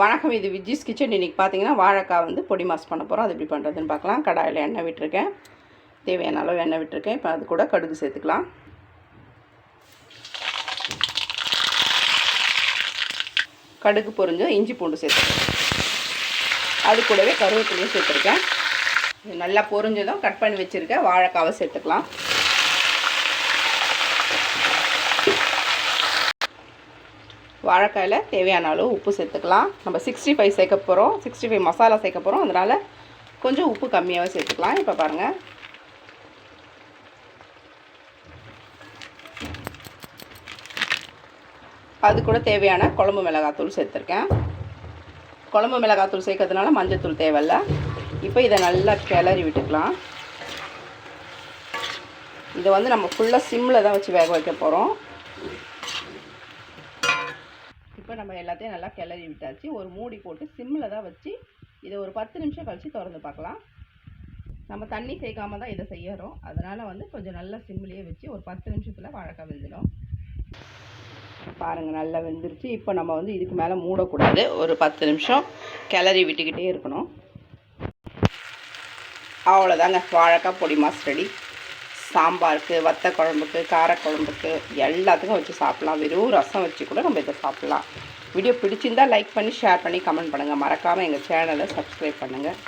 வணக்கம் இது விஜிஸ் கிச்சன். இன்றைக்கி பார்த்தீங்கன்னா வாழைக்காய் வந்து பொடி மாஸ் பண்ண போகிறோம் அது எப்படி பண்ணுறதுன்னு பார்க்கலாம் கடாயில் எண்ணெய் விட்டுருக்கேன். தேவையான அளவு எண்ணெய் விட்டுருக்கேன். இப்போ அது கூட கடுகு சேர்த்துக்கலாம். கடுகு பொறிஞ்சு இஞ்சி பூண்டு சேர்த்துருக்கேன் அது கூடவே கருவேப்பிலையும் சேர்த்துருக்கேன். நல்லா பொரிஞ்சதும் கட் பண்ணி வச்சுருக்கேன் வாழைக்காவை சேர்த்துக்கலாம். வாழைக்காயில் தேவையான அளவு உப்பு சேர்த்துக்கலாம். நம்ம சிக்ஸ்டி ஃபைவ் சேர்க்க போகிறோம் சிக்ஸ்டி ஃபைவ் மசாலா சேர்க்க போகிறோம் அதனால் கொஞ்சம் உப்பு கம்மியாகவே சேர்த்துக்கலாம். இப்போ பாருங்கள் அது கூட தேவையான குழம்பு மிளகாத்தூள் சேர்த்துருக்கேன். குழம்பு மிளகாத்தூள் சேர்க்கறதுனால மஞ்சத்தூள் தேவையில்ல. இப்போ இதை நல்லா கிளறி விட்டுக்கலாம். இதை வந்து நம்ம ஃபுல்லாக சிம்மில் தான் வச்சு வேக வைக்க போகிறோம் இப்போ நம்ம எல்லாத்தையும் நல்லா கிளறி விட்டாச்சு. ஒரு மூடி போட்டு சிம்மில் தான் வச்சு இதை ஒரு பத்து நிமிஷம் கழித்து திறந்து பார்க்கலாம். நம்ம தண்ணி சேர்க்காம தான் இதை செய்யறோம். அதனால் வந்து கொஞ்சம் நல்லா சிம்லேயே வச்சு ஒரு பத்து நிமிஷத்தில் வாழைக்காய் வெந்துடும். பாருங்கள் நல்லா வெந்துருச்சு. இப்போ நம்ம வந்து இதுக்கு மேலே மூடக்கூடாது. ஒரு பத்து நிமிஷம் கிளறி விட்டுக்கிட்டே இருக்கணும். அவ்வளோதாங்க வாழைக்காய் பொடி மாஸ் ரெடி சாம்பாருக்கு வத்த குழம்புக்கு காரக்குழம்புக்கு எல்லாத்துக்கும் வச்சு சாப்பிட்லாம். வெறும் ரசம் வச்சு கூட நம்ம இதை சாப்பிட்லாம். வீடியோ பிடிச்சிருந்தா லைக் பண்ணி ஷேர் பண்ணி கமெண்ட் பண்ணுங்கள் மறக்காமல் எங்கள் சேனலை சப்ஸ்கிரைப் பண்ணுங்கள்